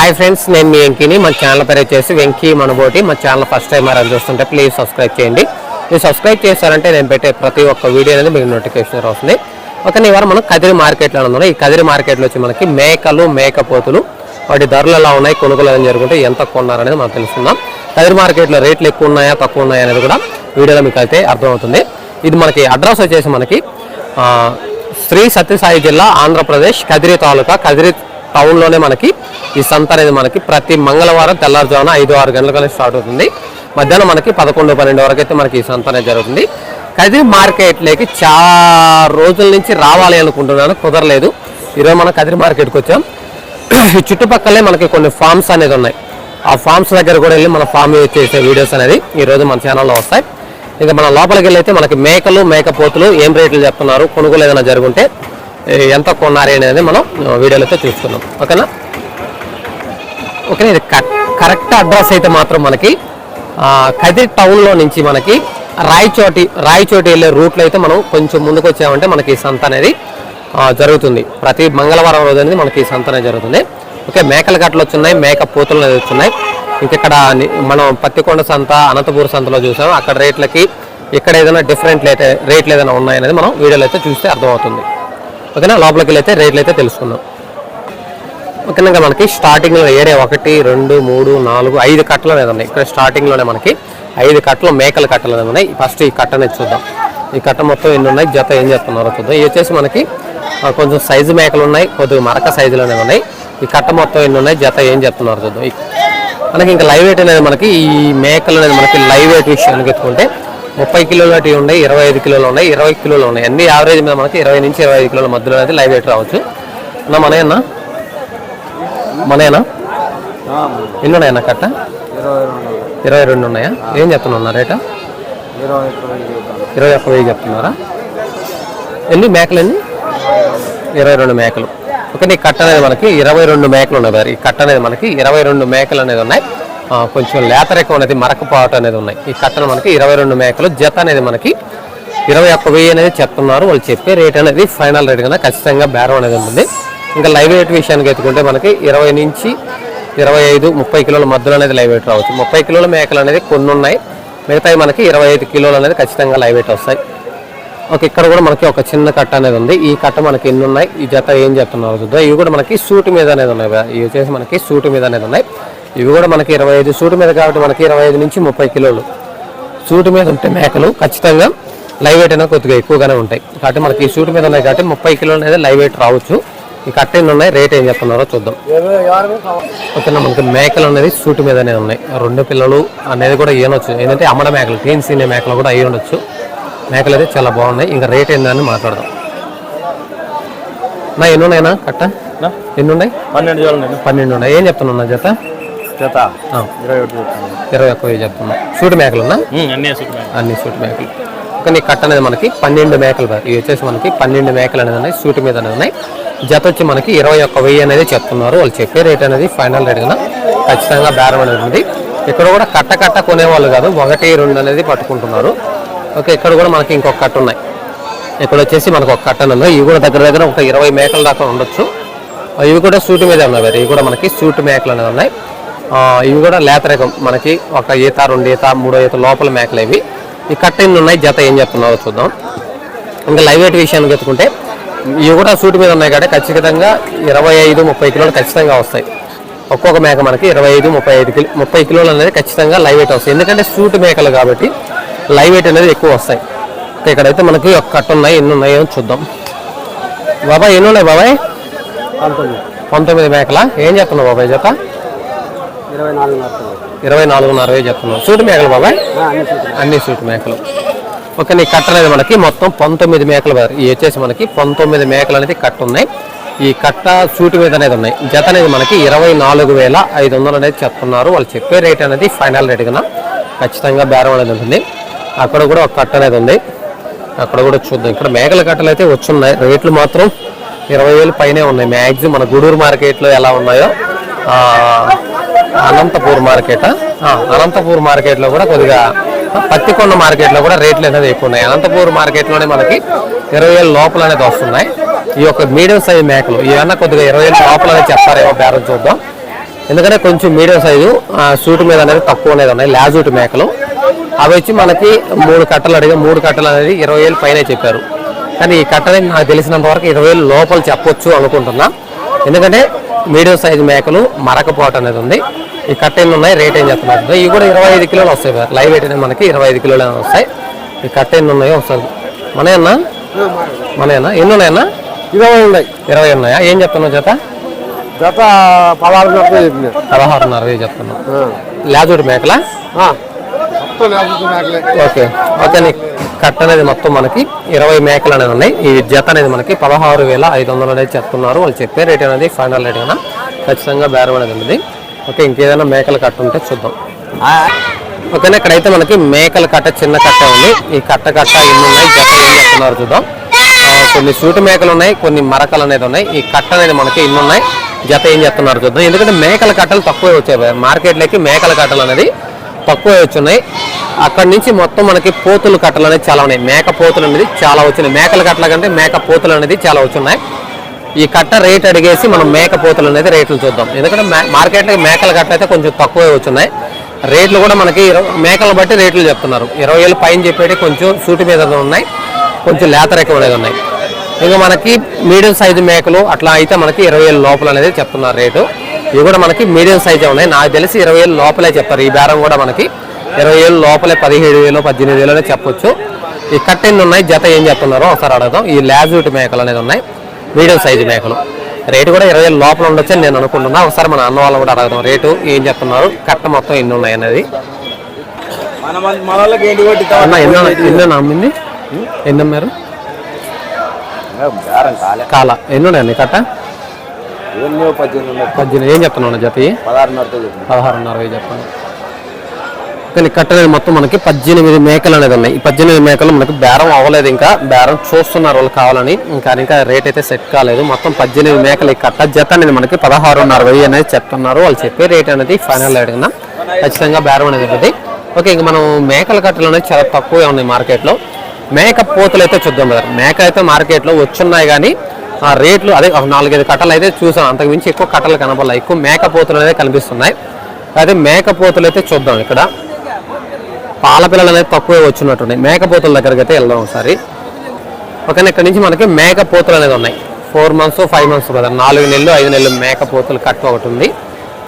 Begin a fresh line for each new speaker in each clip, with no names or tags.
Hi friends నేను మీ వెంకీని. మన channel పేరు వచ్చేసి వెంకీ మనబోటి. మా ఛానల్ ఫస్ట్ టైం అని చూస్తుంటే ప్లీజ్ సబ్స్క్రైబ్ చేయండి. మీరు సబ్స్క్రైబ్ చేశారంటే నేను పెట్టే ప్రతి ఒక్క వీడియో అనేది మీకు నోటిఫికేషన్ వస్తుంది. ఒక ఇవాళ మనం కదిరి మార్కెట్లో ఉన్నాం. ఈ కదిరి మార్కెట్లో వచ్చి మనకి మేకలు మేకపోతులు వాటి ధరలు ఎలా ఉన్నాయి కొనుగోలు ఏం జరుగుతుంటే ఎంత కొన్నారనేది మనం తెలుసుకుందాం. కదిరి మార్కెట్లో రేట్లు ఎక్కువ ఉన్నాయా తక్కువ ఉన్నాయా అనేది కూడా వీడియోలో మీకు అయితే అర్థమవుతుంది. ఇది మనకి అడ్రస్ వచ్చేసి మనకి శ్రీ సత్యసాయి జిల్లా ఆంధ్రప్రదేశ్ కదిరి తాలూకా కదిరి టౌన్లోనే మనకి ఈ సంత అనేది మనకి ప్రతి మంగళవారం తెల్లారుజామున ఐదు ఆరు గంటలకనే స్టార్ట్ అవుతుంది. మధ్యాహ్నం మనకి పదకొండు పన్నెండు వరకు అయితే మనకి ఈ సంత అనేది జరుగుతుంది. కదిరి మార్కెట్లోకి చాలా రోజుల నుంచి రావాలి అనుకుంటున్నాను కుదరలేదు. ఈరోజు మనం కదిరి మార్కెట్కి వచ్చాం. ఈ చుట్టుపక్కలే మనకి కొన్ని ఫార్మ్స్ అనేది ఉన్నాయి. ఆ ఫామ్స్ దగ్గర కూడా వెళ్ళి మన ఫామ్ చేసే వీడియోస్ అనేది ఈ రోజు మన ఛానల్లో వస్తాయి. ఇంకా మన లోపలికి వెళ్ళి అయితే మనకి మేకలు మేకపోతులు ఏం రేట్లు చెప్తున్నారు కొనుగోలు ఏదైనా జరుగుంటే ఎంత కొన్నారు అనేది మనం వీడియోలో అయితే చూసుకుందాం ఓకేనా? ఓకే ఇది కరెక్ట్ అడ్రస్ అయితే మాత్రం మనకి కదిరి టౌన్లో నుంచి మనకి రాయచోటి రాయచోటి వెళ్ళే రూట్లో అయితే మనం కొంచెం ముందుకు వచ్చామంటే మనకి ఈ సంత అనేది జరుగుతుంది. ప్రతి మంగళవారం రోజు అనేది మనకి ఈ సంత అనేది జరుగుతుంది. ఓకే మేకల గట్లు వచ్చున్నాయి మేక పూతలు అనేది వచ్చున్నాయి. ఇంకెక్కడ మనం పత్తికొండ సంత అనంతపూర్ సంతలో చూసాం. అక్కడ రేట్లకి ఇక్కడ ఏదైనా డిఫరెంట్ రేట్లు ఏదైనా ఉన్నాయనేది మనం వీడియోలో అయితే చూస్తే అర్థమవుతుంది. ఓకేనా? లోపలికి వెళ్ళి అయితే రేట్లు అయితే తెలుసుకుందాం ముఖ్యంగా మనకి స్టార్టింగ్లో ఏరే ఒకటి రెండు మూడు నాలుగు ఐదు కట్టలు అనేది ఉన్నాయి. ఇక్కడ స్టార్టింగ్లోనే మనకి ఐదు కట్టలు మేకల కట్టలు అనేది ఉన్నాయి. ఫస్ట్ ఈ కట్ట చూద్దాం. ఈ కట్ట మొత్తం ఎన్ని ఉన్నాయి? జత ఏం చెప్తున్నారో చూద్దాం. ఇవి వచ్చేసి మనకి కొంచెం సైజు మేకలు ఉన్నాయి కొద్దిగా మరక సైజులోనే ఉన్నాయి. ఈ కట్ట మొత్తం ఎన్ని ఉన్నాయి? జత ఏం చెప్తున్నారు చూద్దాం. మనకి ఇంకా లైవ్ వెయిట్ అనేది మనకి ఈ మేకలు అనేది మనకి లైవ్ వెయిట్ విషయానికి ఎత్తుకుంటే ముప్పై కిలోలు టీ ఉన్నాయి ఇరవై ఐదు కిలోలు ఉన్నాయి ఇరవై కిలోలు ఉన్నాయి. అన్ని యావరేజ్ మీద మనకి ఇరవై నుంచి ఇరవై ఐదు కిలోల మధ్యలో అయితే లైవ్ వెయిట్ రావచ్చు. అన్న మనయన్నా మనయనా ఎన్ని ఉన్నాయన్న కట్ట?
ఇరవై రెండు
ఉన్నాయా? ఏం చెప్తున్నా రేట?
ఇరవై
ఇరవై ఒక్క వెయ్యి చెప్తున్నారా? ఎన్ని మేకలు ఎన్ని? ఇరవై రెండు మేకలు. ఓకే కట్ట అనేది మనకి ఇరవై రెండు మేకలు ఉన్నాయి. మరి ఈ కట్ట అనేది మనకి ఇరవై రెండు మేకలు అనేది ఉన్నాయి. కొంచెం లేత అనేది మరకపాటు అనేది ఉన్నాయి. ఈ కట్టను మనకి ఇరవై రెండు మేకలు జత అనేది మనకి ఇరవై ఒక్క వెయ్యి అనేది చెప్తున్నారు. వాళ్ళు చెప్పే రేట్ అనేది ఫైనల్ రేట్ కన్నా ఖచ్చితంగా బేరం అనేది ఉంటుంది. ఇంకా లైవ్ వెయిట్ విషయానికి ఎత్తుకుంటే మనకి ఇరవై నుంచి ఇరవై ఐదు ముప్పై కిలోల మధ్యలో అనేది లైవ్ వెయిట్ రావచ్చు. ముప్పై కిలోల మేకలు అనేది కొన్ని ఉన్నాయి. మిగతాయి మనకి ఇరవై ఐదు కిలోలు అనేది ఖచ్చితంగా లైవ్ వెయిట్ వస్తాయి. ఓకే ఇక్కడ కూడా మనకి ఒక చిన్న కట్ట అనేది ఉంది. ఈ కట్ట మనకి ఎన్ని ఉన్నాయి? ఈ జత ఏం చెప్తున్నారు చూద్దాం. ఇవి కూడా మనకి సూటు మీద అనేది ఉన్నాయి. ఇవి వచ్చేసి మనకి సూటు మీద అనేది ఉన్నాయి. ఇవి కూడా మనకి ఇరవై ఐదు సూటు మీద కాబట్టి మనకి ఇరవై ఐదు నుంచి ముప్పై కిలోలు. సూటు మీద ఉంటే మేకలు ఖచ్చితంగా లైవ్ వెయిట్ అనేది కొద్దిగా ఎక్కువగానే ఉంటాయి. కాబట్టి మనకి ఈ సూటు మీద ఉన్నాయి కాబట్టి ముప్పై కిలోలు అనేది లైవ్ వెయిట్ రావచ్చు. ఈ కట్ట ఎన్ని ఉన్నాయి రేట్ ఏం చెప్తున్నారో చూద్దాం. ఓకేనా మనకి మేకలు అనేది సూటు మీద అనేది ఉన్నాయి. రెండు పిల్లలు అనేది కూడా ఏనొచ్చు ఏంటంటే అమ్మడ మేకలు క్లీన్ సీనే మేకలు కూడా అయ్యి ఉండొచ్చు. మేకలు అయితే చాలా బాగున్నాయి. ఇంకా రేట్ ఏందని మాట్లాడదాం. నా ఎన్ని ఉన్నాయినా కట్ట? ఎన్ని ఉన్నాయి?
పన్నెండు
పన్నెండు ఉన్నాయి. ఏం చెప్తున్నా జత? ఆ,
ఇరవై ఒకటి చెప్తాను
ఇరవై ఒక్క వెయ్యి చెప్తున్నా. సూటి మేకలు ఉన్నా
అన్నీ
సూటి మేకలు. కానీ ఈ కట్ట అనేది మనకి పన్నెండు మేకలు ఇవి వచ్చేసి మనకి పన్నెండు మేకలు అనేది ఉన్నాయి సూటి మీద అనేది ఉన్నాయి. జత వచ్చి మనకి ఇరవై ఒక్క వెయ్యి అనేది చెప్తున్నారు. వాళ్ళు చెప్పే రేట్ అనేది ఫైనల్ రేట్ కన్నా ఖచ్చితంగా బేరం అనేది ఉంది. ఇక్కడ కూడా కట్ట కట్ట కొనేవాళ్ళు కాదు ఒకటి రెండు అనేది పట్టుకుంటున్నారు. ఓకే ఇక్కడ కూడా మనకి ఇంకొక కట్ట ఉన్నాయి. ఇక్కడ వచ్చేసి మనకు ఒక కట్ట ఉంది. ఇవి కూడా దగ్గర దగ్గర ఒక ఇరవై మేకల దాకా ఉండొచ్చు. ఇవి కూడా సూటి మీద ఉన్నాయి మరి. ఇవి కూడా మనకి సూటి మేకలు అనేది ఉన్నాయి. ఇవి కూడా లేత రకం మనకి ఒక ఈత రెండు ఈత మూడో ఈత లోపల మేకలు ఇవి. ఈ కట్ట ఎన్ని ఉన్నాయి? జత ఏం చెప్తున్నారో చూద్దాం. ఇంకా లైవ్ వెయిట్ విషయానికి ఎత్తుకుంటే ఇవి కూడా సూటి మీద ఉన్నాయి కాబట్టి ఖచ్చితంగా ఇరవై ఐదు ముప్పై కిలోలు ఖచ్చితంగా వస్తాయి. ఒక్కొక్క మేక మనకి ఇరవై ఐదు ముప్పై ఐదు కిలో ముప్పై కిలోలు అనేది ఖచ్చితంగా లైవ్ వెయిట్ వస్తాయి. ఎందుకంటే సూట్ మేకలు కాబట్టి లైవ్ వెయిట్ అనేది ఎక్కువ వస్తాయి. ఇక్కడైతే మనకి ఒక కట్ట ఉన్నాయి ఎన్ని ఉన్నాయో చూద్దాం. బాబాయ్ ఎన్ని ఉన్నాయి బాబాయ్? పంతొమ్మిది మేకల? ఏం చెప్తున్నావు బాబాయ్ జత?
ఇరవై
నాలుగున్నర వేలు చెప్తున్నావు. సూటి మేకలు బాబాయ్?
అన్ని
సూటి మేకలు. ఓకే నీ కట్ట అనేది మనకి మొత్తం పంతొమ్మిది మేకలు ఇవి వచ్చేసి మనకి పంతొమ్మిది మేకలు అనేది కట్ట ఉన్నాయి ఈ కట్ట సూటి మీద అనేది ఉన్నాయి. జత అనేది మనకి ఇరవై నాలుగు వేల ఐదు వందలు అనేది చెప్తున్నారు. వాళ్ళు చెప్పే రేట్ అనేది ఫైనల్ రేట్ కన్నా ఖచ్చితంగా బేరం అనేది ఉంటుంది. అక్కడ కూడా ఒక కట్ట అనేది ఉంది. అక్కడ కూడా చూద్దాం. ఇక్కడ మేకల కట్టలు అయితే వచ్చున్నాయి. రేట్లు మాత్రం ఇరవై వేలు పైనే ఉన్నాయి. మ్యాక్సిమం మన గూడూరు మార్కెట్లో ఎలా ఉన్నాయో అనంతపూర్ మార్కెట్? అనంతపూర్ మార్కెట్లో కూడా కొద్దిగా పత్తికొండ మార్కెట్లో కూడా రేట్లు అనేది ఎక్కువ ఉన్నాయి. అనంతపూర్ మార్కెట్లోనే మనకి ఇరవై వేల లోపల అనేది వస్తున్నాయి. ఈ యొక్క మీడియం సైజ్ మేకలు ఇవన్నీ కొద్దిగా ఇరవై వేల లోపల అనేది చెప్తారేమో బేరం చూద్దాం. ఎందుకంటే కొంచెం మీడియం సైజు సూట్ మీద అనేది తక్కువ అనేది ఉన్నాయి లాజూట్ మేకలు. అవి వచ్చి మనకి మూడు కట్టలు అడిగా మూడు కట్టలు అనేది ఇరవై వేలు పైన చెప్పారు. కానీ ఈ కట్ట అనేది నాకు తెలిసినంత వరకు ఇరవై వేలు లోపల చెప్పొచ్చు అనుకుంటున్నా. ఎందుకంటే మీడియం సైజు మేకలు మరకపోట అనేది ఉంది. ఈ కట్ట ఎన్ని ఉన్నాయి? రేట్ ఏం చెప్తున్నారు ఇవి కూడా ఇరవై ఐదు కిలోలు వస్తాయి సార్. లైవ్ వెయిట్ అనేది మనకి ఇరవై ఐదు కిలోలు వస్తాయి. ఈ కట్ట ఎన్ని ఉన్నాయో ఒకసారి. మనయన్నా మనయన్నా ఎన్ని ఉన్నాయన్నా
ఇరవై ఉన్నాయి.
ఇరవై ఉన్నాయా? ఏం చెప్తున్నావు జత?
గత పదహారు
పదహారున్నర చెప్తున్నావు. లాజోడి మేకలే? ఓకే. ఓకే నీ కట్ట అనేది మొత్తం మనకి ఇరవై మేకలు అనేది ఉన్నాయి. ఈ జత అనేది మనకి పదహారు వేల ఐదు వందలు అనేది చెప్తున్నారు. వాళ్ళు చెప్పే రేట్ అనేది ఫైనల్ రేట్ అయినా ఖచ్చితంగా బేరం అనేది ఉంది. ఓకే ఇంకేదైనా మేకలు కట్ట ఉంటే చూద్దాం. ఓకేనా ఇక్కడైతే మనకి మేకల కట్ట చిన్న కట్ట ఉంది. ఈ కట్ట కట్ట ఎన్ని ఉన్నాయి? జత ఏం చెప్తున్నారు చూద్దాం. కొన్ని సూటి మేకలు ఉన్నాయి కొన్ని మరకలు అనేది ఉన్నాయి. ఈ కట్ట అనేది మనకి ఇన్ని ఉన్నాయి? జత ఏం చెప్తున్నారు చూద్దాం. ఎందుకంటే మేకల కట్టలు తక్కువే వచ్చాయి. మార్కెట్లోకి మేకల కట్టలు అనేది తక్కువ వచ్చున్నాయి అక్కడ నుంచి మొత్తం మనకి పోతులు కట్టలు అనేది చాలా ఉన్నాయి. మేక పోతులు అనేది చాలా వచ్చినాయి. మేకల కట్టల కంటే మేక పోతులు అనేది చాలా వచ్చున్నాయి ఈ కట్ట రేట్ అడిగేసి మనం మేక పోతులు అనేది రేట్లు చూద్దాం. ఎందుకంటే మే- మార్కెట్లో మేకల కట్ట అయితే కొంచెం తక్కువే వచ్చున్నాయి రేట్లు కూడా మనకి ఇరవై- మేకలను బట్టి రేట్లు చెప్తున్నారు. ఇరవై ఏళ్ళు పైన చెప్పేటి కొంచెం సూటి మీద ఉన్నాయి కొంచెం లేత రకం అనేది ఉన్నాయి. ఇంకా మనకి మీడియం సైజు మేకలు అట్లా అయితే మనకి ఇరవై ఏళ్ళ లోపల అనేది చెప్తున్నారు రేటు. ఇవి కూడా మనకి మీడియం సైజే ఉన్నాయి. నాకు తెలిసి ఇరవై ఏళ్ళు లోపలే చెప్తారు ఈ బేరం కూడా మనకి ఇరవై ఏళ్ళు లోపలే పదిహేడు వేలు పద్దెనిమిది వేలు చెప్పొచ్చు. ఈ కట్ ఎన్ని ఉన్నాయి? జత ఏం చెప్తున్నారో ఒకసారి అడగదాం. ఈ లాజూట్ మేకలు అనేది ఉన్నాయి. మీడియం సైజు మేకలు. రేటు కూడా ఇరవై లోపల ఉండొచ్చు అని నేను అనుకుంటున్నా. ఒకసారి మన అన్న వాళ్ళు కూడా అడగదాం. రేటు ఏం చెప్తున్నారు? కట్ట మొత్తం ఎన్ని ఉన్నాయి అనేది. ఎన్ని ఎన్ని నమ్మింది ఎన్ని అమ్మారు?
కాలే.
ఎన్ని ఉన్నాయండి కట్ట?
పద్దెనిమిది
ఏం చెప్తున్నాను జత? పదహారున్నర చెప్పండి. కానీ కట్ట అనేది మొత్తం మనకి పద్దెనిమిది మేకలు అనేది ఉన్నాయి. ఈ పద్దెనిమిది మేకలు మనకి బేరం అవ్వలేదు ఇంకా. బేరం చూస్తున్నారు వాళ్ళు కావాలని. ఇంకా ఇంకా రేట్ అయితే సెట్ కాలేదు. మొత్తం పద్దెనిమిది మేకలు ఈ కట్ట జత అనేది మనకి పదహారున్నర వెయ్యి అనేది చెప్తున్నారు. వాళ్ళు చెప్పే రేట్ అనేది ఫైనల్ అడిగిన ఖచ్చితంగా బేరం అనేది ఉంటుంది. ఓకే ఇంకా మనం మేకల కట్టలు అనేది చాలా తక్కువే ఉన్నాయి మార్కెట్లో. మేక పోతులు అయితే చూద్దాం కదా మేక అయితే మార్కెట్లో వచ్చున్నాయి కానీ ఆ రేట్లు అదే ఒక నాలుగైదు కట్టలు అయితే చూసాం. అంతకు మించి ఎక్కువ కట్టలు కనపడాలి. ఎక్కువ మేకపోతులు అనేది కనిపిస్తున్నాయి. అదే మేక పోతులు అయితే చూద్దాం ఇక్కడ. పాల పిల్లలు అనేది తక్కువే వచ్చినట్టున్నాయి. మేకపోతుల దగ్గరికి అయితే వెళ్దాం ఒకసారి. ఓకే ఇక్కడ నుంచి మనకి మేకపోతులు అనేది ఉన్నాయి. ఫోర్ మంత్స్ ఫైవ్ మంత్స్ కదా నాలుగు నెలలు ఐదు నెలలు మేకపోతులు కట్ట ఒకటి ఉంది.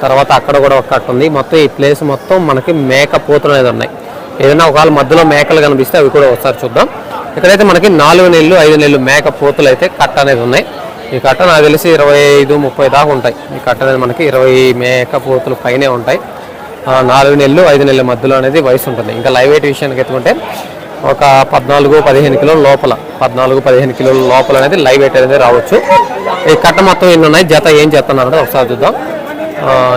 తర్వాత అక్కడ కూడా ఒక కట్ట ఉంది. మొత్తం ఈ ప్లేస్ మొత్తం మనకి మేకపోతులు అనేది ఉన్నాయి. ఏదైనా ఒకవేళ మధ్యలో మేకలు కనిపిస్తే అవి కూడా ఒకసారి చూద్దాం. ఇక్కడైతే మనకి నాలుగు నెలలు ఐదు నెలలు మేక పోతులు అయితే కట్ట అనేది ఉన్నాయి. ఈ కట్ట నాకు తెలిసి ఇరవై ఐదు ముప్పై దాకా ఉంటాయి. ఈ కట్ట అనేది మనకి ఇరవై మేక పోతులు పైనే ఉంటాయి. నాలుగు నెలలు ఐదు నెలల మధ్యలో అనేది వయసు ఉంటుంది. ఇంకా లైవ్ వెయిట్ విషయానికి ఎత్తుకుంటే ఒక పద్నాలుగు పదిహేను కిలోల లోపల పద్నాలుగు పదిహేను కిలోల లోపల అనేది లైవ్ వెయిట్ అనేది రావచ్చు. ఈ కట్ట మొత్తం ఎన్ని ఉన్నాయి? జత ఏం చేస్తున్నారు అంటే ఒకసారి చూద్దాం.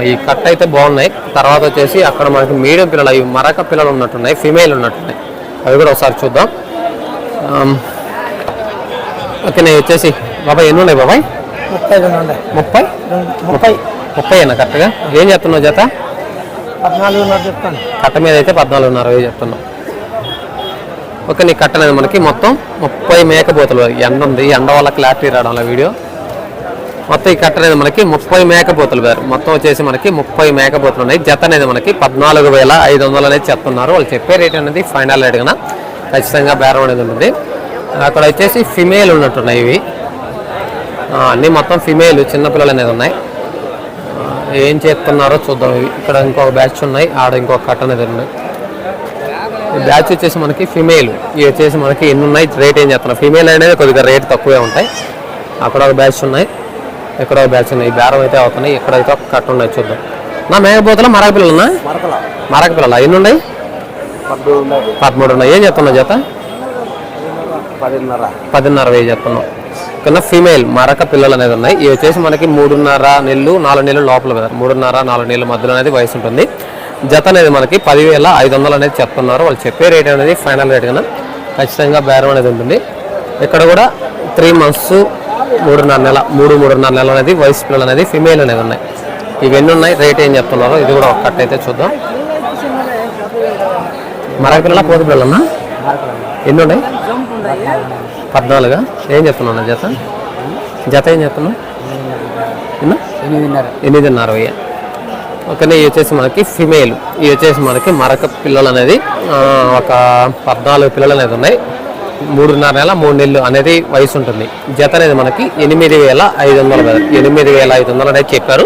ఈ కట్ట అయితే బాగున్నాయి. తర్వాత వచ్చేసి అక్కడ మనకి మీడియం పిల్లలు అవి మరక పిల్లలు ఉన్నట్టున్నాయి ఫిమేల్ ఉన్నట్టున్నాయి. అవి కూడా ఒకసారి చూద్దాం. ఆమ్, ఓకే నేను వచ్చేసి బాబాయ్ ఎన్ని ఉన్నాయి బాబాయ్?
ముప్పై రెండు ఉన్నాయి.
ముప్పై?
ముప్పై.
ముప్పై అన్న కరెక్ట్గా ఏం చెప్తున్నావు జత?
పద్నాలుగున్నర చెప్తాను.
కట్ట మీద అయితే పద్నాలుగున్నర వేలు చెప్తున్నాం. ఓకే నీ కట్ట అనేది మనకి మొత్తం ముప్పై మేకపోతులు. ఎండ ఉంది ఎండ వల్ల క్లారిటీ రావడం వీడియో. మొత్తం ఈ కట్ట అనేది మనకి ముప్పై మేకపోతులు వేరు మొత్తం వచ్చేసి మనకి ముప్పై మేకపోతులు ఉన్నాయి. జత అనేది మనకి పద్నాలుగు వేల ఐదు వందలు అనేది చెప్తున్నారు. వాళ్ళు చెప్పే రేట్ అనేది ఫైనల్ రేట్ కన్నా ఖచ్చితంగా బేరం అనేది ఉంటుంది అక్కడ వచ్చేసి ఫిమేల్ ఉన్నట్టున్నాయి ఇవి. అన్నీ మొత్తం ఫిమేల్ చిన్నపిల్లలు అనేది ఉన్నాయి. ఏం చేస్తున్నారో చూద్దాం. ఇవి ఇక్కడ ఇంకొక బ్యాచ్ ఉన్నాయి. ఆడ ఇంకొక కట్ట అనేది ఉన్నాయి ఈ బ్యాచ్ వచ్చేసి మనకి ఫిమేల్ ఇవి వచ్చేసి మనకి ఎన్ని ఉన్నాయి? రేట్ ఏం చెప్తున్నారు ఫిమేల్ అనేది కొద్దిగా రేట్ తక్కువే ఉంటాయి. అక్కడ ఒక బ్యాచ్ ఉన్నాయి. ఇక్కడ ఒక బ్యాచ్ ఉన్నాయి. బేరం అయితే అవుతున్నాయి. ఇక్కడైతే ఒక కట్ట ఉన్నాయి. చూద్దాం. నా మేకపోతల మరక పిల్లలున్నా మరక పిల్లలు? ఎన్ని ఉన్నాయి?
పద్మూడు ఉన్నాయి.
ఏం చెప్తున్నావు చేత
పదిన్నర.
పదిన్నర వెయ్యి చెప్తున్నాం కింద ఫీమేల్ మరక పిల్లలు అనేది ఉన్నాయి. ఇవి వచ్చేసి మనకి మూడున్నర నెలలు నాలుగు నెలలు లోపల కదా మూడున్నర నాలుగు నెలల మధ్యలో అనేది వయసు ఉంటుంది. జత అనేది మనకి పదివేల ఐదు వందలు అనేది చెప్తున్నారు. వాళ్ళు చెప్పే రేట్ అనేది ఫైనల్ రేట్ కన్నా ఖచ్చితంగా బేరం అనేది ఉంటుంది. ఇక్కడ కూడా త్రీ మంత్స్ మూడున్నర నెల మూడు మూడున్నర నెలలు అనేది వయసు పిల్లలు అనేది ఫిమేల్ అనేది ఉన్నాయి. ఇవన్నీ ఉన్నాయి. రేట్ ఏం చెప్తున్నారో ఇది కూడా ఒక కట్ అయితే చూద్దాం. మరక పిల్లల పోతు పిల్లలన్నా ఎన్ని ఉన్నాయి? పద్నాలుగా. ఏం చెప్తున్నాను జత? జత ఏం చెప్తున్నావు ఎన్ని?
ఎనిమిదిన్నర.
ఎనిమిదిన్నర వెయ్యి ఓకేనా ఇవి వచ్చేసి మనకి ఫిమేల్ ఇవి వచ్చేసి మనకి మరక పిల్లలు అనేది ఒక పద్నాలుగు పిల్లలు అనేది ఉన్నాయి. మూడున్నర నెల మూడు నెలలు అనేది వయసు ఉంటుంది. జత అనేది మనకి ఎనిమిది వేల ఐదు వందలు ఎనిమిది వేల ఐదు వందలు అనేది చెప్పారు.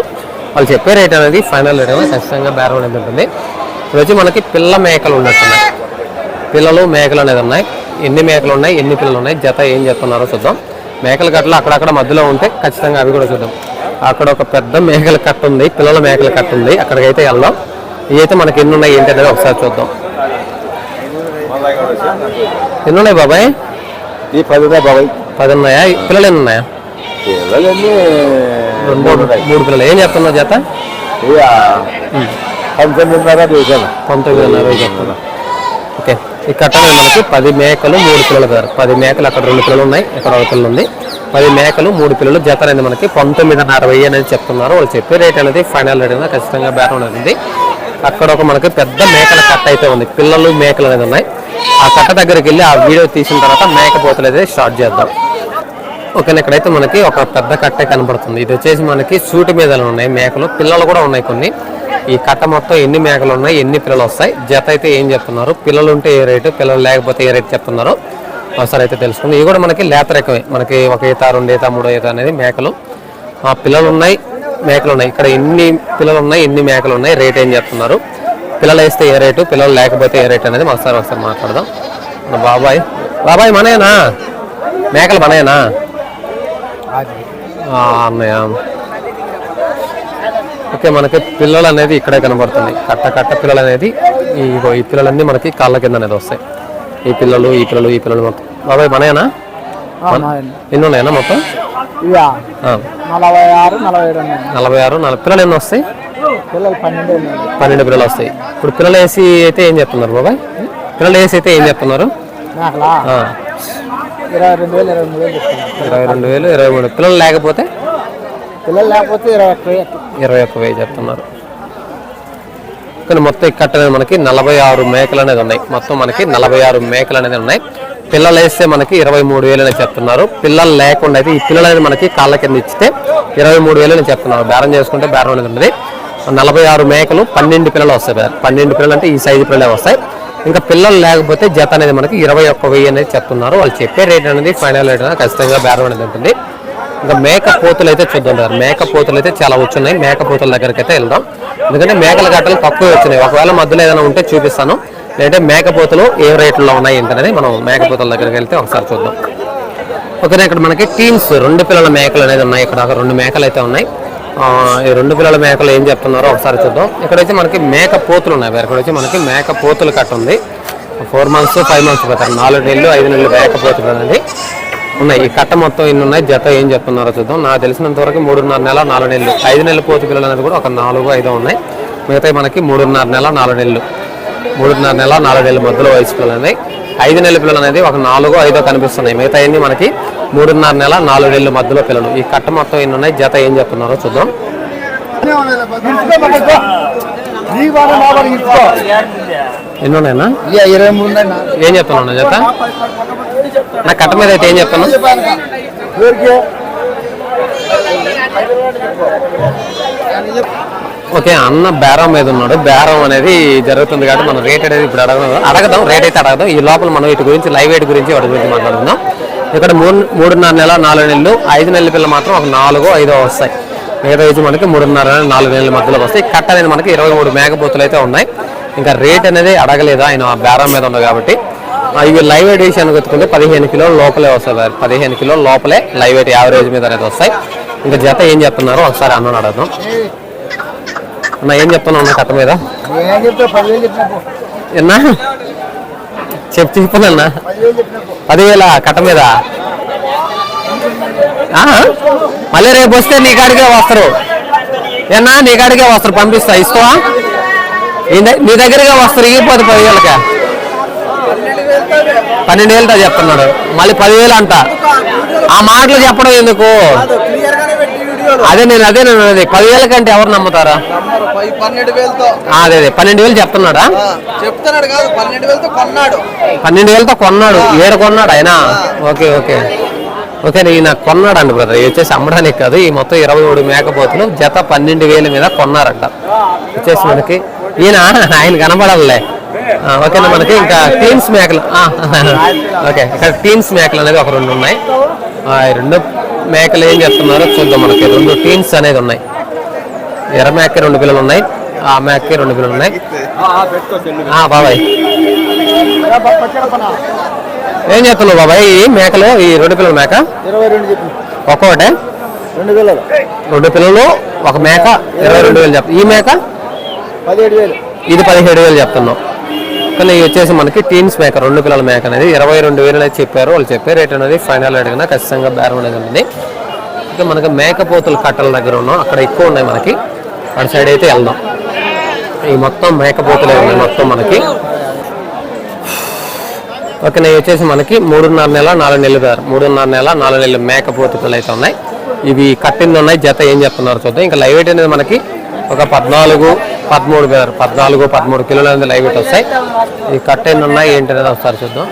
వాళ్ళు చెప్పే రేట్ అనేది ఫైనల్ రేట్ అనేది ఖచ్చితంగా బేరం అనేది ఉంటుంది. ఇప్పుడు వచ్చి మనకి పిల్ల మేకలు ఉన్నట్టున్నాయి. పిల్లలు మేకలు అనేది ఉన్నాయి. ఎన్ని మేకలు ఉన్నాయి ఎన్ని పిల్లలు ఉన్నాయి జత ఏం చెప్తున్నారో చూద్దాం. మేకల కట్టలు అక్కడక్కడ మధ్యలో ఉంటే ఖచ్చితంగా అవి కూడా చూద్దాం. అక్కడ ఒక పెద్ద మేకల కట్ట ఉంది పిల్లల మేకల కట్ట ఉంది. అక్కడికైతే వెళ్దాం. ఇవైతే మనకి ఎన్ని ఉన్నాయి ఏంటి అనేది ఒకసారి చూద్దాం. ఎన్ని ఉన్నాయి బాబాయ్?
ఈ పది బాబాయ్.
పది ఉన్నాయా? పిల్లలు ఎన్ని ఉన్నాయా?
పిల్లలన్నీ
రెండు మూడు. మూడు పిల్లలు. ఏం చెప్తున్నావు జత?
పంతొమ్మిదిన్నర చేశాను
పంతొమ్మిదిన్నర ఓకే ఈ కట్ట మనకి? పది మేకలు మూడు పిల్లలు గారు పది మేకలు అక్కడ రెండు పిల్లలు ఉన్నాయి ఇక్కడ ఒక పిల్లలు ఉంది. పది మేకలు మూడు పిల్లలు జత అనేది మనకి పంతొమ్మిదిన్నర వెయ్యి అనేది చెప్తున్నారు. వాళ్ళు చెప్పే రేట్ అనేది ఫైనల్ రేట్ అనేది ఖచ్చితంగా బేరం అనేది అక్కడ ఒక మనకి పెద్ద మేకల కట్ట అయితే ఉంది. పిల్లలు మేకలు అనేది ఉన్నాయి. ఆ కట్ట దగ్గరికి వెళ్ళి ఆ వీడియో తీసిన తర్వాత మేకపోతలు అయితే స్టార్ట్ చేద్దాం. ఓకే ఇక్కడైతే మనకి ఒక పెద్ద కట్టే కనబడుతుంది. ఇది వచ్చేసి మనకి సూటి మీదలు ఉన్నాయి మేకలు. పిల్లలు కూడా ఉన్నాయి కొన్ని. ఈ కట్ట మొత్తం ఎన్ని మేకలు ఉన్నాయి ఎన్ని పిల్లలు వస్తాయి జత అయితే ఏం చెప్తున్నారు పిల్లలు ఉంటే ఏ రేటు పిల్లలు లేకపోతే ఏ రేటు చెప్తున్నారు ఒకసారి అయితే తెలుసుకుంది. ఇవి కూడా మనకి లేత రకమే మనకి ఒక ఈత రెండు ఈత మూడో ఈత అనేది మేకలు. ఆ పిల్లలు ఉన్నాయి మేకలు ఉన్నాయి. ఇక్కడ ఎన్ని పిల్లలు ఉన్నాయి ఎన్ని మేకలు ఉన్నాయి రేట్ ఏం చెప్తున్నారు. పిల్లలు వేస్తే ఏ రేటు పిల్లలు లేకపోతే ఏ రేట్ అనేది ఒకసారి ఒకసారి మాట్లాడదాం. బాబాయ్ బాబాయ్ మనయేనా? మేకలు మనయేనా? అన్నయ్య. ఓకే మనకి పిల్లలు అనేది ఇక్కడే కనబడుతుంది. కట్ట కట్ట పిల్లలు అనేది ఈ ఈ పిల్లలన్నీ మనకి కాళ్ళ కింద అనేది వస్తాయి. ఈ పిల్లలు ఈ పిల్లలు ఈ పిల్లలు మొత్తం. బాబాయ్ మనయేనా? ఎన్ని ఉన్నాయన్నా మొత్తం?
నలభై ఆరు నలభై
ఆరు పిల్లలు ఎన్ని వస్తాయి
పన్నెండు
పిల్లలు వస్తాయి. ఇప్పుడు పిల్లలు వేసి అయితే ఏం చెప్తున్నారు బాబాయ్? పిల్లలు వేసి అయితే ఏం చెప్తున్నారు.
ఇరవై రెండు వేలు ఇరవై మూడు.
పిల్లలు లేకపోతే?
పిల్లలు లేకపోతే ఇరవై ఒక్క వెయ్యి
ఇరవై ఒక్క వెయ్యి చెప్తున్నారు. కానీ మొత్తం ఇక్కడ అనేది మనకి నలభై ఆరు మేకలు అనేది ఉన్నాయి. మొత్తం మనకి నలభై ఆరు మేకలు అనేది ఉన్నాయి. పిల్లలు వేస్తే మనకి ఇరవై మూడు వేలు అని చెప్తున్నారు. పిల్లలు లేకుండా అయితే ఈ పిల్లలు అనేది మనకి కాళ్ళ కింద ఇచ్చితే ఇరవై మూడు వేలు అని చెప్తున్నారు. బేరం చేసుకుంటే బేరం అనేది ఉంటుంది నలభై ఆరు మేకలు పన్నెండు పిల్లలు వస్తాయి పన్నెండు పిల్లలు అంటే ఈ సైజు పిల్లలే వస్తాయి. ఇంకా పిల్లలు లేకపోతే జత అనేది మనకి ఇరవై ఒక్క వెయ్యి అనేది చెప్తున్నారు. వాళ్ళు చెప్పే రేట్ అనేది ఫైనల్ రేట్ అనేది ఖచ్చితంగా బేరం అనేది ఉంటుంది. ఇంకా మేక పోతులు అయితే చూద్దాం సార్. మేక పోతులు అయితే చాలా వచ్చున్నాయి. మేక పోతుల దగ్గరికి అయితే వెళ్దాం. ఎందుకంటే మేకల గట్టలు తక్కువ వచ్చినాయి. ఒకవేళ మధ్యలో ఏదైనా ఉంటే చూపిస్తాను. లేదంటే మేక పోతులు ఏ రేట్లో ఉన్నాయి ఏంటనేది మనం మేకపోతుల దగ్గరికి వెళ్తే ఒకసారి చూద్దాం. ఓకేనా ఇక్కడ మనకి టీమ్స్ రెండు పిల్లల మేకలు అనేది ఉన్నాయి. ఇక్కడ రెండు మేకలు అయితే ఉన్నాయి ఈ రెండు పిల్లల మేకలు ఏం చెప్తున్నారో ఒకసారి చూద్దాం. ఇక్కడైతే మనకి మేక పోతులు ఉన్నాయి. ఇక్కడ వచ్చి మనకి మేక పోతులు కట్ట ఉంది. ఫోర్ మంత్స్ ఫైవ్ మంత్స్ పెడతారు నాలుగు నెలలు ఐదు నెలలు మేక పోతులు అనేది. ఉన్నాయి. ఈ కట్ట మొత్తం ఎన్ని ఉన్నాయి? జత ఏం చెప్తున్నారో చూద్దాం. నాకు తెలిసినంత వరకు మూడున్నర నెల నాలుగు నెలలు. ఐదు నెలల పోతు పిల్లలు అనేది కూడా ఒక నాలుగు ఐదో ఉన్నాయి. మిగతా మనకి మూడున్నర నెల నాలుగు నెలలు. మూడున్నర నెల నాలుగు నెలల మధ్యలో వయసు పిల్లలు ఉన్నాయి. ఐదు నెలల పిల్లలు అనేది ఒక నాలుగో ఐదో కనిపిస్తున్నాయి. మిగతా అన్ని మనకి మూడున్నర నెల నాలుగు నెలల మధ్యలో పిల్లలు. ఈ కట్ట మొత్తం ఎన్ని ఉన్నాయి? జత ఏం చెప్తున్నారో చూద్దాం. ఎన్ని ఉన్నాయన్నా? ఏం చెప్తున్నా జత? నా కట్ట మీద అయితే ఏం చెప్తున్నా
ఊరికే.
ఓకే అన్న బేరం మీద ఉన్నాడు. బేరం అనేది జరుగుతుంది కాబట్టి మనం రేట్ అనేది ఇప్పుడు అడగదాం అడగదాం రేట్ అయితే అడగదాం. ఈ లోపల మనం వీటి గురించి లైవ్ వెయిట్ గురించి వాటి గురించి మాట్లాడుకుందాం. ఇక్కడ మూడు మూడున్నర నెల నాలుగు నెలలు ఐదు నెలల పిల్లలు మాత్రం ఒక నాలుగో ఐదో వస్తాయి. మిగతా వచ్చి మనకి మూడున్నర నాలుగు నెలల మధ్యలో వస్తాయి. కట్ట అనేది మనకి ఇరవై మూడు మేకపోతులు అయితే ఉన్నాయి. ఇంకా రేట్ అనేది అడగలేదు? ఆయన బేరం మీద ఉంది కాబట్టి. ఇవి లైవ్ వెయిట్ విషయానికి వచ్చుకుంటే పదిహేను కిలోల లోపలే వస్తాయి సార్. పదిహేను కిలోల లోపలే లైవ్ వెయిట్ యావరేజ్ మీద అనేది వస్తాయి. ఇంకా జత ఏం చెప్తున్నారో ఒకసారి అన్నని అడగదాం. అన్న ఏం చెప్తున్నావు అన్న కట్ట మీద? ఎన్నా? చెప్పు చెప్పనన్నా
పదివేలు
కట్ట మీద? మళ్ళీ రేపు వస్తే నీ కాడికే వస్తారు. ఏనా నీ కాడికే వస్తారు. పంపిస్తా ఇస్తావా నీ దగ్గరగా వస్తారు ఇగిపోతే పదివేలకే. పన్నెండు వేలతో చెప్తున్నాడు. మళ్ళీ పదివేలు అంట. ఆ మాటలు చెప్పడం ఎందుకు? అదే నేను అదే నేను అనేది పదివేల కంటే ఎవరు నమ్ముతారా? అదే అదే. పన్నెండు వేలు చెప్తున్నాడా?
చెప్తున్నాడు కాదు. పన్నెండు వేలతో కొన్నాడు.
పన్నెండు వేలతో కొన్నాడు. ఏడు కొన్నాడు ఆయన? Okay okay. ఓకే ఈయన కొన్నాడండి బ్రదర్. వచ్చేసి అమ్మడానికి కాదు. ఈ మొత్తం ఇరవై మూడు మేకపోతులు జత పన్నెండు వేల మీద కొన్నారంట. వచ్చేసి మనకి ఈయన ఆయన కనబడాలే. ఓకేనా మనకి ఇంకా టీమ్స్ మేకలు. ఓకే ఇక్కడ టీమ్స్ మేకలు అనేది ఒక రెండు ఉన్నాయి. ఆ, రెండు మేకలు ఏం చెప్తున్నారో చూద్దాం మనకి. రెండు టీమ్స్ అనేది ఉన్నాయి. ఎర్ర మేకకి రెండు పిల్లలు ఉన్నాయి. ఆ మేకకి రెండు పిల్లలు ఉన్నాయి. బాబాయ్. ఏం చెప్తున్నావు బాబాయ్? ఈ మేకలు ఈ రెండు పిల్లల మేక? ఒక్కొక్కటే?
రెండు వేలు
రెండు పిల్లలు ఒక మేక ఇరవై రెండు వేలు చెప్తా ఈ మేక?
పదిహేడు వేలు.
ఇది పదిహేడు వేలు చెప్తున్నాం కానీ వచ్చేసి మనకి టీన్స్ మేక రెండు పిల్లల మేక అనేది ఇరవై రెండు వేలు అనేది చెప్పారు. వాళ్ళు చెప్పే రేట్ అనేది ఫైనల్ అడిగినా ఖచ్చితంగా బేరం అనేది ఉంటుంది. ఇంకా మనకి మేకపోతుల కట్టల దగ్గర ఉన్నాం. అక్కడ ఎక్కువ ఉన్నాయి మనకి. అటు సైడ్ అయితే వెళ్దాం. ఈ మొత్తం మేకపోతులే ఉన్నాయి మొత్తం మనకి. ఓకే నేను వచ్చేసి మనకి మూడున్నర నెల నాలుగు నెలలు గారు మూడున్నర నెల నాలుగు నెలలు మేకపోతు అయితే ఉన్నాయి. ఇవి కట్టింది ఉన్నాయి. జత ఏం చెప్తున్నారు చూద్దాం. ఇంకా లైవ్ వెయిట్ అనేది మనకి ఒక పద్నాలుగు పదమూడు పద్నాలుగు పదమూడు కిలోలు లైవ్ వెయిట్ వస్తాయి. ఈ కట్టింది ఉన్నాయి ఏంటి అనేది ఒకసారి చూద్దాం.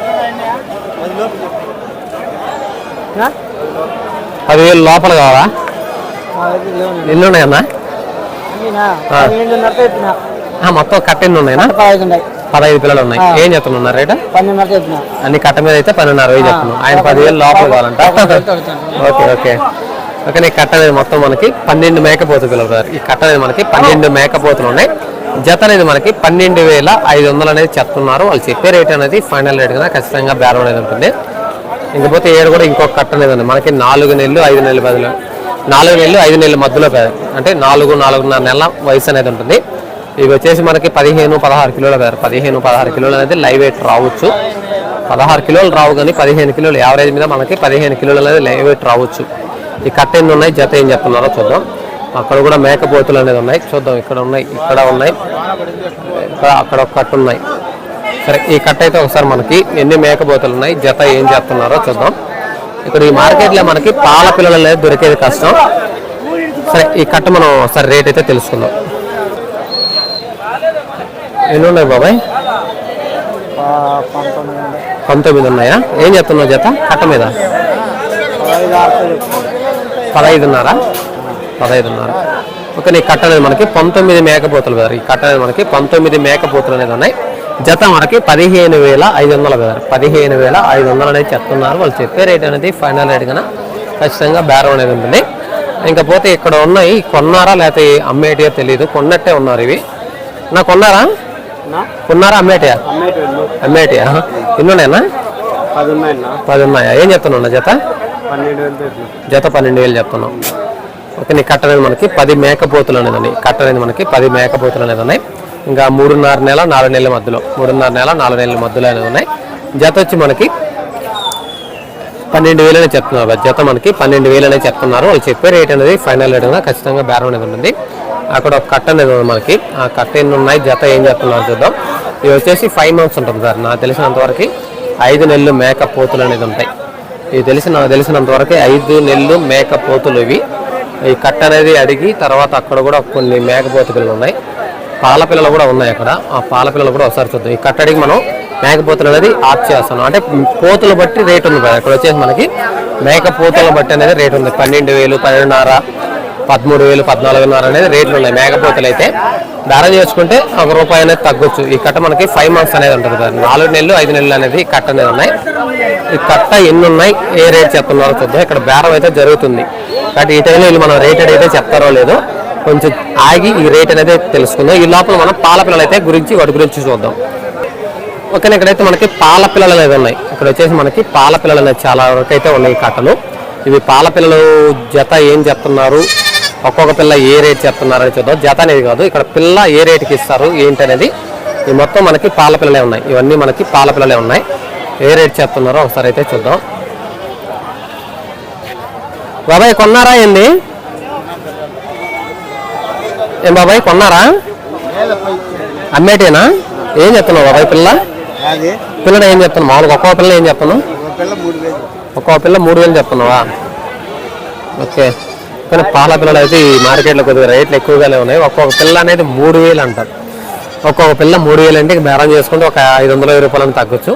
పదివేలు లోపల కావాలా? ఎన్ని ఉన్నాయన్నా మొత్తం కట్టింది ఉన్నాయినా?
పదహైదు ఉన్నాయి.
పదహైదు పిల్లలు ఉన్నాయి. ఏం చెప్తున్నారు రేట? అన్ని కట్ట మీద అయితే పన్నెండున్నర వేలు చెప్తున్నాం ఆయన పదివేలు లోపల కావాలంట. Okay okay. ఓకేనా ఈ కట్ట అనేది మొత్తం మనకి పన్నెండు మేకపోతు పిల్లలు ఈ కట్ట అనేది మనకి పన్నెండు మేకపోతులు ఉన్నాయి జత అనేది మనకి పన్నెండు వేల ఐదు వందలు అనేది చెప్తున్నారు. వాళ్ళు చెప్పే రేట్ అనేది ఫైనల్ రేట్ కదా ఖచ్చితంగా బేరం అనేది ఉంటుంది. ఇంకపోతే ఏడు కూడా ఇంకొక కట్ట అనేది ఉంది. మనకి నాలుగు నెలలు ఐదు నెలల బదులు. నాలుగు నెలలు ఐదు నెలల మధ్యలో పే- అంటే నాలుగు నాలుగున్నర నెలల వయసు అనేది ఉంటుంది. ఇవి వచ్చేసి మనకి పదిహేను పదహారు కిలోల పేరు పదిహేను పదహారు కిలోలు అనేది లైవ్ వెయిట్ రావచ్చు. పదహారు కిలోలు రావు కానీ పదిహేను కిలోలు యావరేజ్ మీద మనకి పదిహేను కిలోలు అనేది లైవ్ వెయిట్ రావచ్చు. ఈ కట్ట ఎన్ని ఉన్నాయి? జత ఏం చెప్తున్నారో చూద్దాం. అక్కడ కూడా మేకపోతులు అనేది ఉన్నాయి. చూద్దాం ఇక్కడ ఉన్నాయి ఇక్కడ ఉన్నాయి. ఇక్కడ అక్కడ ఒక కట్ట ఉన్నాయి. సరే ఈ కట్ట అయితే ఒకసారి మనకి ఎన్ని మేకపోతులు ఉన్నాయి జత ఏం చేస్తున్నారో చూద్దాం. ఇక్కడ ఈ మార్కెట్లో మనకి పాల పిల్లలు అనేది దొరికేది కష్టం. సరే ఈ కట్ట మనం ఒకసారి రేట్ అయితే తెలుసుకుందాం. ఎన్ని ఉన్నాయి బాబాయ్?
పంతొమ్మిది.
ఉన్నాయా? ఏం చెప్తున్నావు జత? కట్ట మీద? పదహైదున్నర? పదహైదున్నర. ఓకే నీ కట్ట అనేది మనకి పంతొమ్మిది మేకపోతులు వేరు ఈ కట్ట అనేది మనకి పంతొమ్మిది మేకపోతులు అనేది ఉన్నాయి. జత మనకి పదిహేను వేల ఐదు వందల వేరు పదిహేను వేల ఐదు వందలు అనేది చెప్తున్నారు. వాళ్ళు చెప్పే రేట్ అనేది ఫైనల్ రేట్ కన్నా ఖచ్చితంగా బేరం అనేది ఉంటుంది. ఇంకా పోతే ఇక్కడ ఉన్నాయి కొన్నారా లేకపోతే అమ్మేటియో తెలియదు కొన్నట్టే ఉన్నారు ఇవి. నా కొన్నారా? కొన్నారా అమ్మేటియా? అమ్మేటియా. ఎన్ని ఉన్నాయన్నా?
పది
ఉన్నాయా? ఏం చెప్తున్నా జత? జత పన్నెండు వేలు చెప్తున్నాం. ఓకే నీ కట్ట అనేది మనకి పది మేకపోతులు అనేది ఉన్నాయి. కట్ట అనేది మనకి పది మేకపోతులు అనేది ఉన్నాయి. ఇంకా మూడున్నర నెల నాలుగు నెలల మధ్యలో మూడున్నర నెల నాలుగు నెలల మధ్యలో అనేది ఉన్నాయి. జత వచ్చి మనకి పన్నెండు వేలనే చెప్తున్నారు. జత మనకి పన్నెండు వేలనే చెప్తున్నారు. వాళ్ళు చెప్పే రేట్ అనేది ఫైనల్ రేట్ అనేది ఖచ్చితంగా బేరం అనేది ఉంటుంది. అక్కడ ఒక కట్ట అనేది ఉంది మనకి. ఆ కట్ట ఎన్ని ఉన్నాయి జత ఏం చెప్తున్నారు చూద్దాం. ఇవి వచ్చేసి ఫైవ్ మంత్స్ ఉంటుంది సార్. నాకు తెలిసినంతవరకు ఐదు నెలలు మేక పోతులు అనేది ఉంటాయి. ఇవి తెలిసిన తెలిసినంత వరకు ఐదు నెలలు మేకపోతులు ఇవి. ఈ కట్ట అనేది అడిగి తర్వాత అక్కడ కూడా కొన్ని మేకపోతు పిల్లలు ఉన్నాయి. పాల పిల్లలు కూడా ఉన్నాయి అక్కడ. ఆ పాల పిల్లలు కూడా ఒకసారి చూద్దాం. ఈ కట్ట అడిగి మనం మేకపోతులు అనేది ఆఫ్ చేస్తాను అంటే పోతులు బట్టి రేట్ ఉంది కదా. వచ్చేసి మనకి మేకపోతుల బట్టి అనేది రేట్ ఉంది. పన్నెండు వేలు పన్నెండున్నర పదమూడు వేలు పద్నాలుగున్నర అనేది రేట్లు ఉన్నాయి. మేకపోతలు అయితే బేరం చేసుకుంటే ఒక రూపాయి అనేది తగ్గొచ్చు. ఈ కట్ట మనకి ఫైవ్ మంత్స్ అనేది ఉంటుంది సార్ నాలుగు నెలలు ఐదు నెలలు అనేది కట్ట అనేది ఉన్నాయి. ఈ కట్ట ఎన్ని ఉన్నాయి ఏ రేట్ చెప్తున్నారో చూద్దాం. ఇక్కడ బేరం అయితే జరుగుతుంది. కాబట్టి ఈ టైంలో వీళ్ళు మనం రేట్ అయితే చెప్తారో లేదో కొంచెం ఆగి ఈ రేట్ అనేది తెలుసుకుందాం. ఈ లోపల మనం పాల పిల్లలు అయితే గురించి వాటి గురించి చూద్దాం. ఓకే ఇక్కడైతే మనకి పాల పిల్లలు అనేది ఉన్నాయి. ఇక్కడ వచ్చేసి మనకి పాల పిల్లలు అనేది చాలా వరకు అయితే ఉన్నాయి కట్టలు. ఇవి పాల పిల్లలు జత ఏం చెప్తున్నారు? ఒక్కొక్క పిల్ల ఏ రేట్ చెప్తున్నారు అని చూద్దాం. జత అనేది కాదు ఇక్కడ పిల్ల ఏ రేట్కి ఇస్తారు ఏంటి అనేది ఈ మొత్తం మనకి పాల పిల్లలే ఉన్నాయి. ఇవన్నీ మనకి పాల పిల్లలే ఉన్నాయి. ఏ రేట్ చెప్తున్నారో ఒకసారి అయితే చూద్దాం. బాబాయ్ కొన్నారా ఏంది? ఏం బాబాయ్ కొన్నారా? అమ్మేటేనా? ఏం చెప్తున్నావు బాబాయ్ పిల్ల?
అది
పిల్లడు ఏం చెప్తున్నావు మామూలుగా ఒక్కో పిల్ల ఏం చెప్తున్నావు ఒక్కో పిల్ల మూడు వేలు. చెప్తున్నావా ఓకే. కానీ పాల పిల్లలు అయితే ఈ మార్కెట్లో కొద్దిగా రేట్లు ఎక్కువగానే ఉన్నాయి. ఒక్కొక్క పిల్ల అనేది మూడు వేలు అంటారు. ఒక్కొక్క పిల్ల మూడు వేలు అంటే బేరం చేసుకుంటే ఒక ఐదు వందల వెయ్యి రూపాయలని తగ్గొచ్చు.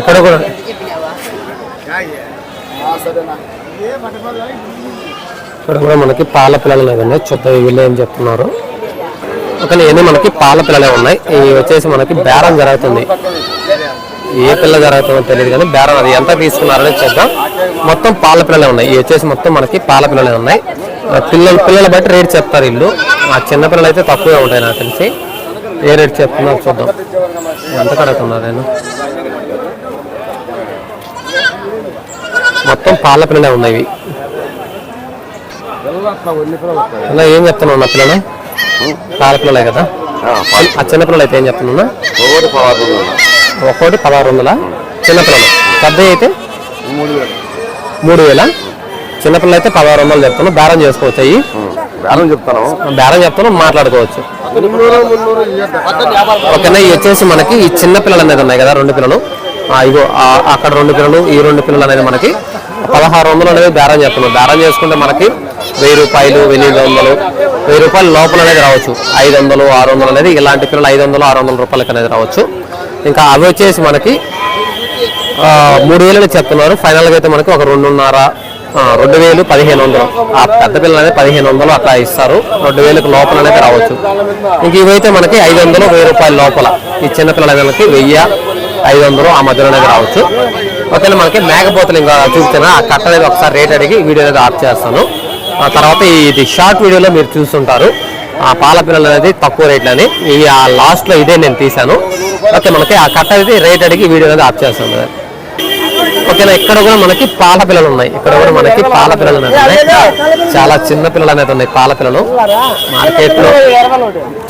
ఎక్కడ కూడా ఇక్కడ కూడా మనకి పాల పిల్లలు అనేది ఉన్నాయి చూద్దాం వీళ్ళు ఏం చెప్తున్నారు. ఓకే ఇవన్నీ మనకి పాల పిల్లలే ఉన్నాయి. ఇవి వచ్చేసి మనకి బేరం జరుగుతుంది. ఏ పిల్ల జరుగుతుందో తెలియదు కానీ బేరం అది ఎంత తీసుకున్నారని చూద్దాం. మొత్తం పాల పిల్లలే ఉన్నాయి. ఇవి వచ్చేసి మొత్తం మనకి పాల పిల్లలే ఉన్నాయి. పిల్లలు పిల్లల బట్టి రేట్ చెప్తారు ఇల్లు. ఆ చిన్న పిల్లలు అయితే తక్కువే ఉంటాయి నాకు తెలిసి. ఏ రేట్ చెప్తున్నారు చూద్దాం. ఎంత కడుగుతున్నారు నేను మొత్తం పాల పిల్లలే ఉన్నాయి ఇవి. అన్న ఏం చెప్తున్నావు నా పిల్లలు? పాల పిల్లలే కదా? ఆ చిన్న పిల్లలు అయితే ఏం చెప్తున్నా ఒక్కోటి పదహారు వందల. చిన్న పిల్లలు. పెద్ద అయితే?
మూడు వేల?
చిన్నపిల్లలు అయితే పదహారు వందలు చెప్తాను బేరం చేసుకోవచ్చు. అయ్యి
బేరం చెప్తాను.
బేరం చెప్తాను మాట్లాడుకోవచ్చు. ఓకేనా ఇవి వచ్చేసి మనకి ఈ చిన్న పిల్లలు అనేది ఉన్నాయి కదా రెండు పిల్లలు. ఇగో అక్కడ రెండు పిల్లలు ఈ రెండు పిల్లలు అనేది మనకి పదహారు వందలు అనేది బేరం చెప్తున్నాం. బేరం చేసుకుంటే మనకి వెయ్యి రూపాయలు ఎనిమిది వందలు వెయ్యి రూపాయలు లోపల అనేది రావచ్చు. ఐదు వందలు ఆరు వందలు అనేది ఇలాంటి పిల్లలు ఐదు వందలు ఆరు వందల రూపాయలకి అనేది రావచ్చు. ఇంకా అవి వచ్చేసి మనకి మూడు వేలు చెప్తున్నారు. ఫైనల్గా అయితే మనకి ఒక రెండున్నర రెండు వేలు పదిహేను వందలు. ఆ పెద్ద పిల్లలు అనేది పదిహేను వందలు అట్లా ఇస్తారు. రెండు వేలకు లోపల అనేది రావచ్చు. ఇంక ఇవైతే మనకి ఐదు వందలు వెయ్యి రూపాయల లోపల. ఈ చిన్నపిల్లల వీళ్ళకి వెయ్యి ఐదు వందలు ఆ మధ్యలో అనేది రావచ్చు. ఒకవేళ మనకి మేకపోతలు ఇంకా చూపుతున్నా ఆ కట్ట అనేది ఒకసారి రేట్ అడిగి వీడియో అనేది ఆఫ్ చేస్తాను. ఆ తర్వాత ఇది షార్ట్ వీడియోలో మీరు చూస్తుంటారు. ఆ పాల పిల్లలు అనేది తక్కువ రేట్లని ఈ ఆ ఇదే నేను తీశాను. ఓకే మనకి ఆ కట్ట అనేది రేట్ అడిగి వీడియో అనేది ఆఫ్ చేస్తాను. ఓకేనా ఇక్కడ కూడా మనకి పాల పిల్లలు ఉన్నాయి. ఇక్కడ కూడా మనకి పాల పిల్లలు ఉన్నాయి. చాలా చిన్న పిల్లలు అనేది ఉన్నాయి పాల పిల్లలు. మార్కెట్లో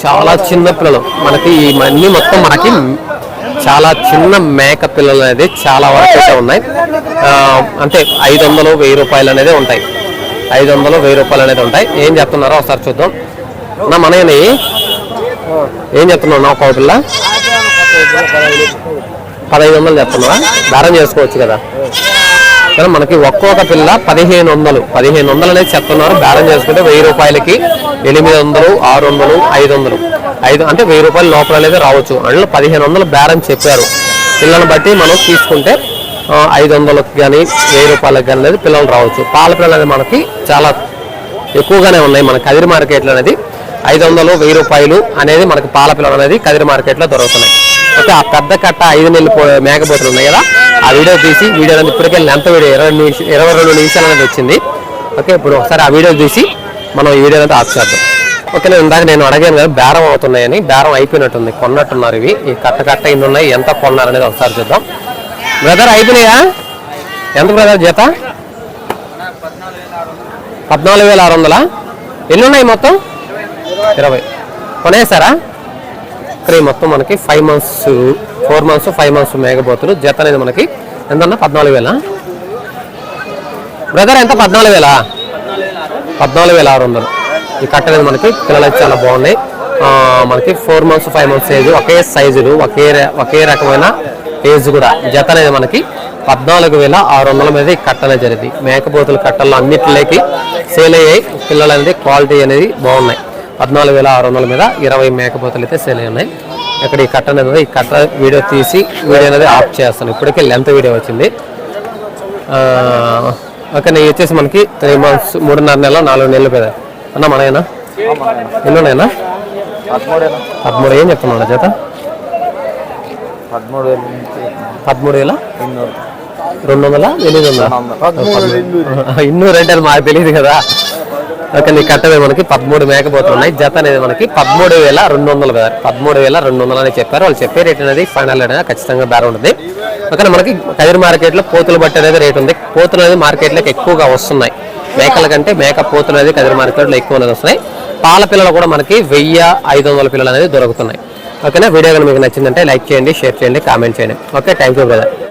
చాలా చిన్న పిల్లలు. మనకి ఈ అన్ని మొత్తం మనకి చాలా చిన్న మేక పిల్లలు అనేది చాలా వరకు అయితే ఉన్నాయి. అంటే ఐదు వందలు వెయ్యి రూపాయలు అనేది ఉంటాయి. ఐదు వందలు వెయ్యి రూపాయలు అనేది ఉంటాయి. ఏం చెప్తున్నారో ఒకసారి చూద్దాం. నా మనయని ఏం చెప్తున్నావు నా ఒక పిల్ల పదహైదు వందలు చెప్తున్నా దారం చేసుకోవచ్చు కదా. కానీ మనకి ఒక్కొక్క పిల్ల పదిహేను వందలు. పదిహేను వందలు అనేది చెప్తున్నారు. బేరం చేసుకుంటే వెయ్యి రూపాయలకి ఎనిమిది వందలు ఆరు వందలు ఐదు వందలు. ఐదు అంటే వెయ్యి రూపాయల లోపల అనేది రావచ్చు. అందులో పదిహేను వందలు బేరం చెప్పారు. పిల్లల్ని బట్టి మనం తీసుకుంటే ఐదు వందలకు కానీ వెయ్యి రూపాయలకు కానీ అనేది పిల్లలు రావచ్చు. పాల పిల్లలు అనేది మనకి చాలా ఎక్కువగానే ఉన్నాయి. మన కదిరి మార్కెట్లో అనేది ఐదు వందలు వెయ్యి రూపాయలు అనేది మనకి పాల పిల్లలు అనేది కదిరి మార్కెట్లో దొరుకుతున్నాయి. ఓకే ఆ పెద్ద కట్ట ఐదు నెలలు పో- మేకపోతులు ఉన్నాయి కదా? ఆ వీడియో తీసి వీడియో అనేది ఇప్పటికే ఎంత వీడియో ఇరవై నిమిషం ఇరవై రెండు నిమిషాలు అనేది వచ్చింది. ఓకే ఇప్పుడు ఒకసారి ఆ వీడియో తీసి మనం ఈ వీడియో అనేది ఆఫ్ చేద్దాం. ఓకే నేను ఇందాక నేను అడిగాను కదా బేరం అవుతున్నాయని బేరం అయిపోయినట్టుంది కొన్నట్టున్నారు ఇవి. ఈ కట్ట కట్ట ఇన్ని ఉన్నాయి ఎంత కొన్నారు అనేది ఒకసారి చూద్దాం. బ్రదర్ అయిపోయినాయా? ఎంత బ్రదర్ జత? పద్నాలుగు వేల ఆరు వందలా? ఎన్ని ఉన్నాయి మొత్తం? ఇరవై. కొనేసారా? ఇక్కడ మొత్తం మనకి five months four months five months మేకపోతులు జత అనేది మనకి ఎంత పద్నాలుగు వేల? బ్రదర్ ఎంత? పద్నాలుగు వేలా? పద్నాలుగు వేల ఆరు వందలు. ఈ కట్ట అనేది మనకి పిల్లలు అయితే చాలా బాగున్నాయి. మనకి four months five months age ఒకే సైజులు ఒకే ఒకే రకమైన ఏజ్ కూడా. జత అనేది మనకి పద్నాలుగు వేల ఆరు వందల మీద ఈ కట్ట జరిగింది. మేకపోతుల కట్టలు అన్నిటిలోకి సేల్ అయ్యాయి. పిల్లలు అనేది క్వాలిటీ అనేది బాగున్నాయి. పద్నాలుగు వేల ఆరు వందల మీద ఇరవై మేకపోతులు అయితే సేల్ అయి ఉన్నాయి ఇక్కడ ఈ కట్ట అనేది. ఈ కట్ట వీడియో తీసి వీడియో అనేది ఆఫ్ చేస్తాను. ఇప్పటికే లెంత్ వీడియో వచ్చింది. ఓకే నేను వచ్చేసి మనకి త్రీ మంత్స్ మూడున్నర నెలలు నాలుగు నెలలు పెద్ద అన్న మనయేనా? ఎన్ని ఉన్నాయన్నా
పదమూడు
ఏం చెప్తున్నాడు జత
పదమూడు వేలు
పదమూడు వేల? రెండు వందల? ఎనిమిది వందల? ఇన్నూరు అంటే అది మాకు తెలియదు కదా. ఓకే నీ కట్టమే మనకి పదమూడు మేకపోతున్నాయి. జత అనేది మనకి పదమూడు వేల రెండు వందలు పదమూడు వేల రెండు వందలు అని చెప్పారు. వాళ్ళు చెప్పే రేట్ అనేది ఫైనల్ అనేది ఖచ్చితంగా బేర ఉంటుంది. ఓకే మనకి కదిరి మార్కెట్లో పోతులు బట్టి అనేది రేట్ ఉంది. పోతులు అనేది మార్కెట్లోకి ఎక్కువగా వస్తున్నాయి. మేకల కంటే మేక పోతులు అనేది కదిరి మార్కెట్లో ఎక్కువ అనేది వస్తున్నాయి. పాల పిల్లలు కూడా మనకి వెయ్యి ఐదు వందల పిల్లలు అనేది దొరుకుతున్నాయి. ఓకేనా వీడియో కనుక మీకు నచ్చిందంటే లైక్ చేయండి షేర్ చేయండి కామెంట్ చేయండి. Okay thank you brother